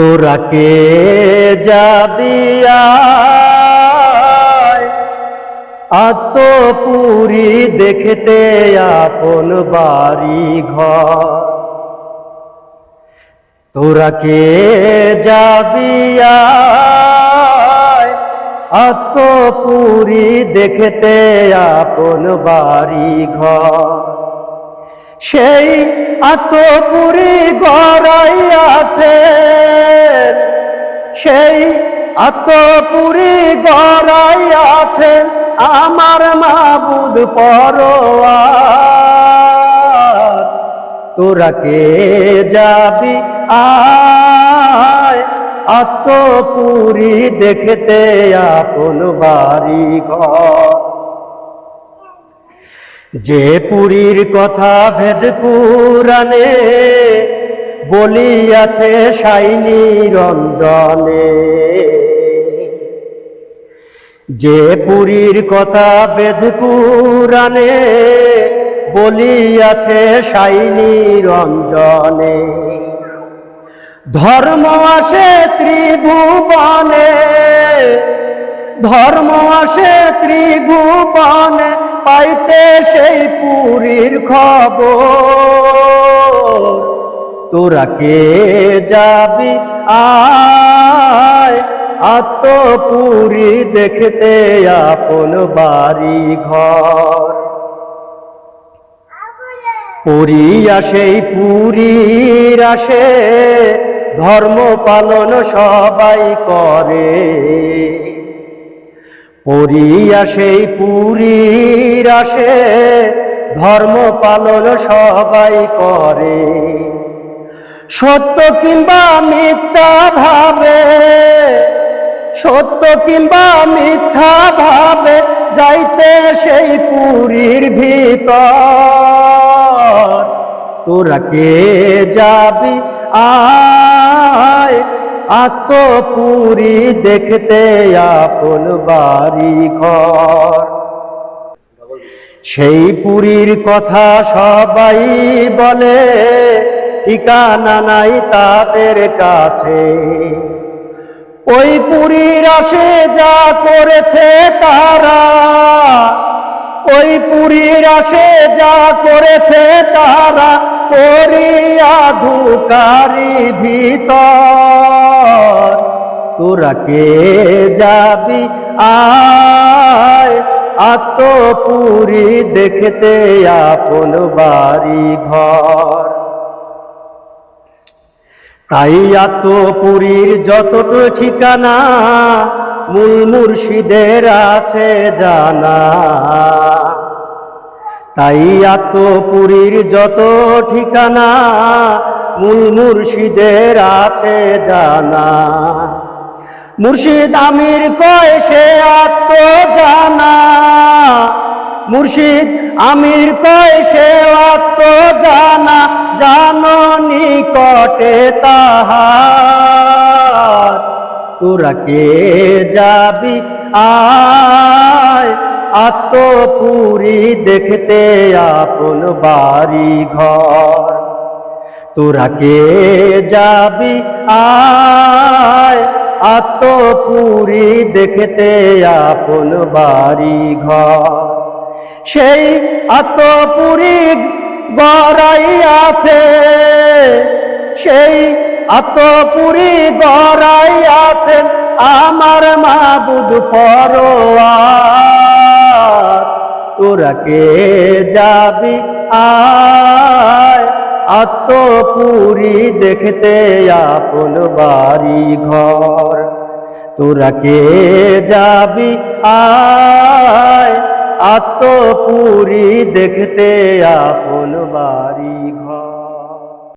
তোরা কে যাবি আত্মপুরি দেখতে আপন বাড়ি ঘর। তোরা কে যাবি আত্মপুরি দেখতে আপন বাড়ি ঘর। সেই আত্মপুরি গড়াই আছে সেই আত্মপুরি গড়াই আছেন আমার মাবুদ পরোয়ার। তোরা কে যাবি আয় আত্মপুরি দেখতে, আপন বাড়ি ঘর যে পুরীর কথা ভেদ পুরাণে বলিয়াছে সাইনি রঞ্জনে। যে পুরীর কথা বেদ পুরাণে বলিয়াছে সাইনি রঞ্জনে। ধর্ম আসে ত্রিভুবনে, ধর্ম আসে ত্রিভুবনে, পাইতে সেই পুরীর খবর। তোরা কে যাবি? আয়। আত্মপুরি দেখতে আপন বাড়ি ঘর পুরিয়া সেই পুরীর আসে, ধর্ম পালন সবাই করে। পড়িয়া সেই পুরীর আসে, ধর্ম পালন সবাই করে। সত্য কিংবা মিথ্যা ভাবে, সত্য কিংবা মিথ্যা ভাবে, যাইতে সেই পুরীর ভিতর। তোরা কে যাবি আয় আত্মপুরি দেখতে আপন বাড়ি ঘর সেই পুরীর কথা সবাই বলে, ঠিকানা নাই তাদের কাছে। ওই পুরীর আসে যা করেছে তারা, ওই পুরীর আসে যা করেছে তারা করিয়া ধুকারি ভিতর, তোরা কে যাবি? আয়, আত্মপুরি দেখতে আপন বাড়ি ঘর তাই আত্মপুরীর যতটুকু ঠিকানা মূল মুর্শিদের আছে জানা। তাই আত্মপুরীর যত ঠিকানা মূল মুর্শিদের আছে জানা। মুর্শিদ আমির কয়, সে আত্ম জানা মুর্শিদ আমির কয়, সে আত্ম জানা জানো নিকটে তাহার। তোরা কে যাবি আয়? আত্মপুরি দেখতে আপন বাড়ি ঘর তোরা কে যাবি আয়? আত্মপুরি দেখতে আপন বাড়ি ঘর সেই আত্মপুরি গড়াই আছে। সেই আত্মপুরি গড়াই আছেন আমার মাবুদ পরোয়ার তোরা কে যাবি? আয়, আত্মপুরি দেখতে আপন বাড়ি ঘর তোরা কে যাবি? আয়, আত্মপুরি দেখতে আপন বাড়ি